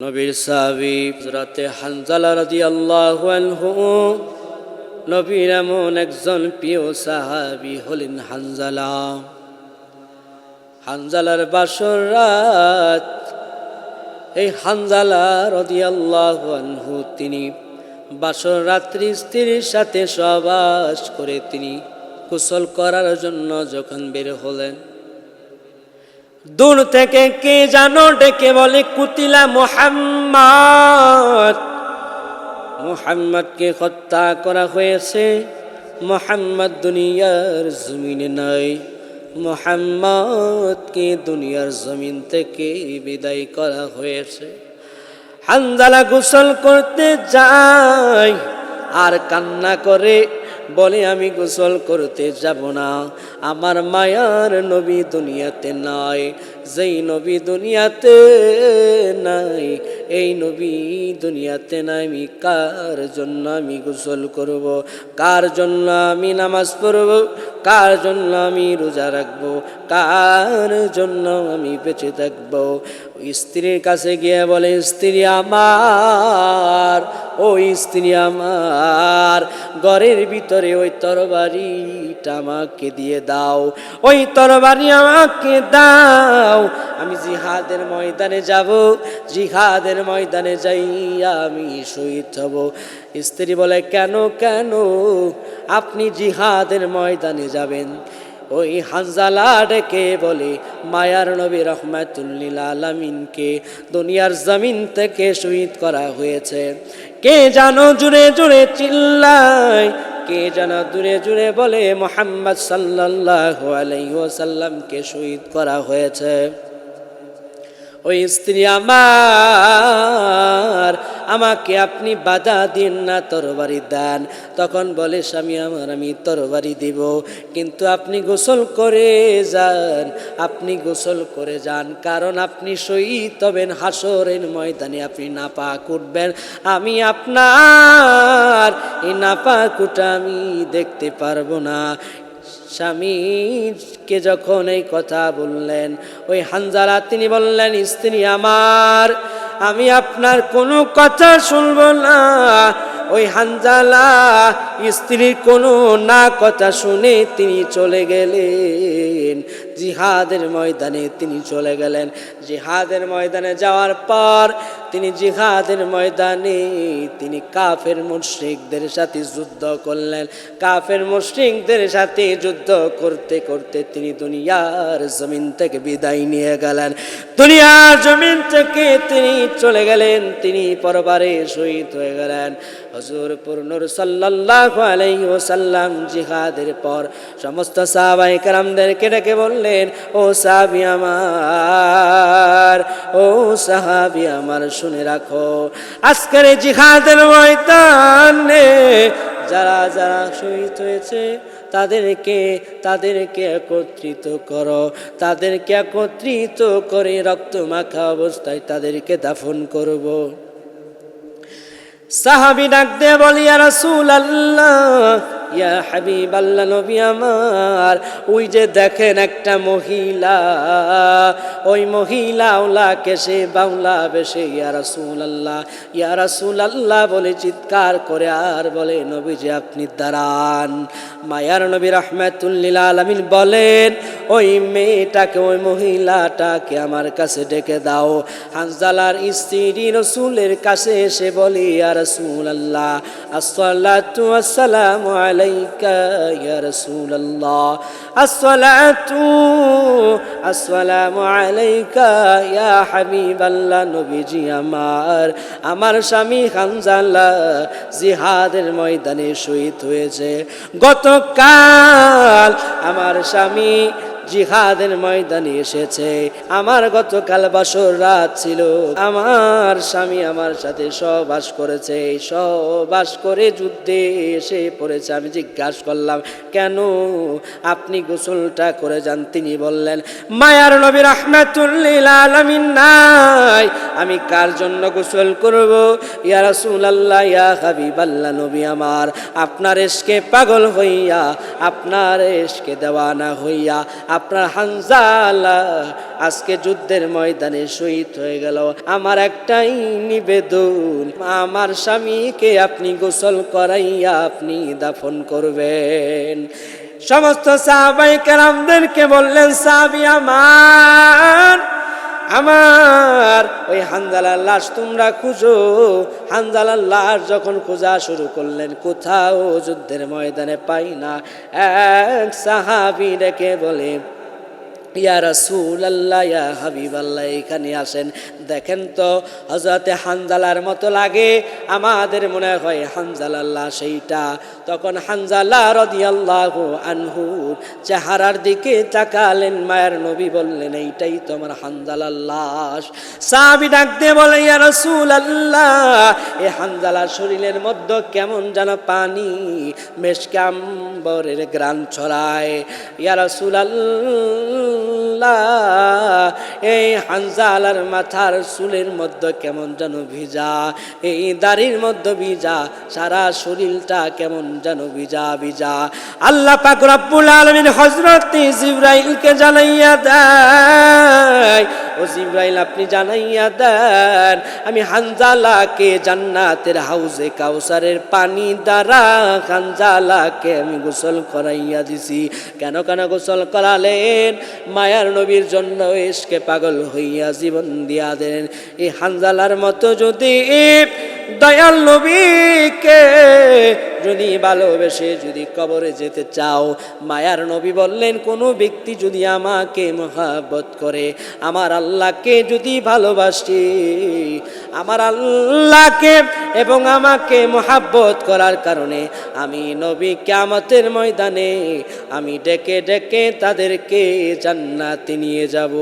নবীর সাহাবি হজরতে হানজালা রাজি আল্লাহ নবীর এমন একজন প্রিয় সাহাবি হলেন হানজালা। হানজালার বাসর রাত, এই হানজালা রদি আল্লাহ তিনি বাসর রাত্রি স্ত্রীর সাথে সহবাস করে তিনি কুশল করার জন্য যখন বের হলেন দূর থেকে কে জানো ডেকে বলে, কুতিলা মোহাম্মদ। মোহাম্মদকে হত্যা করা হয়েছে। মোহাম্মদ দুনিয়ার জমিনে নাই। মোহাম্মদকে দুনিয়ার জমিন থেকে বিদায় করা হয়েছে। হানজালা গোসল করতে যায় আর কান্না করে বলে, আমি গোসল করতে যাব না। আমার মায়ার নবী দুনিয়াতে নাই, যেই নবী দুনিয়াতে নাই, এই নবী দুনিয়াতে নাই। আমি কার জন্য আমি গোসল করব? কার জন্য আমি নামাজ পড়ব? কার জন্য আমি রোজা রাখব? কার জন্য আমি বেঁচে থাকব? স্ত্রীর কাছে গিয়ে বলে, স্ত্রী আমার ওই স্ত্রী আমার ঘরের ভিতরে ওই তরবারিটা আমাকে দিয়ে দাও। ওই তরবারি আমাকে দাও। আমি জিহাদের ময়দানে যাব। জিহাদের ময়দানে যাইয়া আমি শহীদ হব। স্ত্রী বলে, কেন কেন? আপনি জিহাদের ময়দানে যাবেন? ওই হানজালা ডেকে বলে, মায়ার নবী রহমাতুল্লিল আলমিনকে দুনিয়ার জমিন থেকে শহীদ করা হয়েছে। কে যেন জুড়ে জুড়ে চিল্লায়? কে যেন দূরে জুড়ে বলে মোহাম্মদ সাল্লাহ আলাইসাল্লামকে শহীদ করা হয়েছে? ওই স্ত্রী আমার, আমাকে আপনি বাধা দিন না, তরবারি দেন। তখন বলে, স্বামী আমার, আমি তরবারি দিব। কিন্তু আপনি গোসল করে যান, আপনি গোসল করে যান। কারণ আপনি শহীদ হবেন হাসরের ময়দানে, আপনি নাপাক উঠবেন। আমি আপনার এই নাপাক উঠা আমি দেখতে পারব না। স্বামীকে যখন এই কথা বললেন, ওই হানজালা তিনি বললেন, স্ত্রী আমার, আমি আপনার কোনো কথা শুনব না। ওই হানজালা স্ত্রীর কোনো না কথা শুনে তিনি চলে গেলেন। জিহাদের ময়দানে তিনি চলে গেলেন। জিহাদের ময়দানে যাওয়ার পর তিনি জিহাদের ময়দানে তিনি কাফের মুশ্রিকদের সাথে যুদ্ধ করলেন। কাফের মুশ্রিকদের সাথে যুদ্ধ করতে করতে তিনি দুনিয়ার জমিন থেকে বিদায় নিয়ে গেলেন। দুনিয়ার জমিন থেকে তিনি চলে গেলেন, তিনি পরবারে শহীদ হয়ে গেলেন। হজুর পুরনুর সাল্লাহ আলাইহি ওসাল্লাম জিহাদের পর সমস্ত সাহাবাই কারামদেরকে ডেকে বললেন ও সাহাবি আমার, ও সাহাবি আমার, শুনে রাখো। আজকের জিহাদের ময়দানে যারা যারা শহীদ হয়েছে, তাদেরকে তাদেরকে একত্রিত করো। তাদেরকে একত্রিত করে রক্ত মাখা অবস্থায় তাদেরকে দাফন করব। সাহাবি ডাক দে বলিয়া রাসূল আল্লাহ ইয়া হাবিব আল্লাহ নবী আমার, ওই যে দেখেন একটা মহিলা, ওই মহিলা ওলা কেসে বাউলা বেশে, ইয়া রাসূল আল্লাহ ইয়া রাসূল আল্লাহ বলে চিৎকার করে আর বলে নবী যে আপনি দাঁড়ান। মায়ার নবী রহমাতুল্লিল আলামিন বলেন, ওই মেয়েটাকে, ওই মহিলাটাকে আমার কাছে ডেকে দাও। হানজালার স্ত্রী রসুলের কাছে এসে বলি, ইয়া রাসূল আল্লাহ আসসালামু আলাইকা ইয়া রাসূল আল্লাহ আসসালাতু, আসসালামু আলাইকা ইয়া হাবিব আল্লাহ নবীজি আমার। আমার স্বামী হানজালা জিহাদের ময়দানে শহীদ হয়েছে। গতকাল আমার স্বামী জিহাদের ময়দানে এসেছে। আমার গতকাল বাসর রাত ছিল। আমার স্বামী আমার সাথে সহবাস করেছে। এই সহবাস করে যুদ্ধে এসে পড়েছে। আমি জিজ্ঞাসা করলাম, কেন আপনি গোসলটা করে যান? তিনি বললেন, মায়ার নবী রহমাতুল্লিল নাই। আমি কার জন্য গোসল করব? ইয়া রাসূল আল্লাহ ইয়া হাবিব নবী আমার। আপনার এসকে পাগল হইয়া, আপনার এসকে দেওয়ানা হইয়া আপনার হানজালা আজকে যুদ্ধের ময়দানে শহীদ হয়ে গেল। আমার একটাই নিবেদন, আমার স্বামীকে আপনি গোসল করাইয়া আপনি দাফন করবেন। সমস্ত সাহাবাই কেরামদেরকে বললেন, সাহাবি আমার আমার ওই হানজালার লাশ তোমরা খুঁজো। হানজালার লাশ যখন খোঁজা শুরু করলেন, কোথাও যুদ্ধের ময়দানে পাই না। এক সাহাবি ডেকে বলে ইয়া রাসূল আল্লাহ ইয়া হাবিব আল্লাহ এখানে আসেন। দেখেন তো হজরতে হানজালার মতো লাগে, আমাদের মনে হয় হানজালাল্লাহ সেইটা। তখন হানজালা রদিয়াল্লাহু আনহু চেহারার দিকে তাকালেন, মায়ের নবী বললেন, এইটাই তো আমার হানজালার লাশ। সাহাবি ডাক বলে, ইয়া রাসূল আল্লাহ এ হানজালার শরীরের মধ্যে কেমন যেন পানি মেশকাম্বরের গ্রান ছড়ায়। ইয়া রাসূল আল্লাহ এই হানজালার মাথার চুলের মধ্যে কেমন যেন ভিজা, এই দাড়ির মধ্যে ভিজা, সারা শরীরটা কেমন যেন ভিজা ভিজা। আল্লাহ পাক রব্বুল আলমিন হজরত জিবরাইলকে জানাইয়া দেয় ও জিব্রাইল, আপনি জানাইয়া দেন, আমি হানজালাকে জান্নাতের হাউজে কাউসারের পানি দ্বারা হানজালাকে আমি গোসল করাইয়া দিছি। কেন কেন গোসল করালেন? মায়ার নবীর জন্য এসকে পাগল হইয়া জীবন দিয়া দেন। এই হানজালার মতো যদি দয়াল নবীকে যদি ভালোবেসে যদি কবরে যেতে চাও, মায়ার নবী বললেন, কোনো ব্যক্তি যদি আমাকে মহাব্বত করে, আমার আল্লাহকে যদি ভালোবাসি, আমার আল্লাহকে এবং আমাকে মহাব্বত করার কারণে আমি নবী কেমতের ময়দানে, আমি ডেকে ডেকে তাদেরকে জান্নাতে নিয়ে যাব।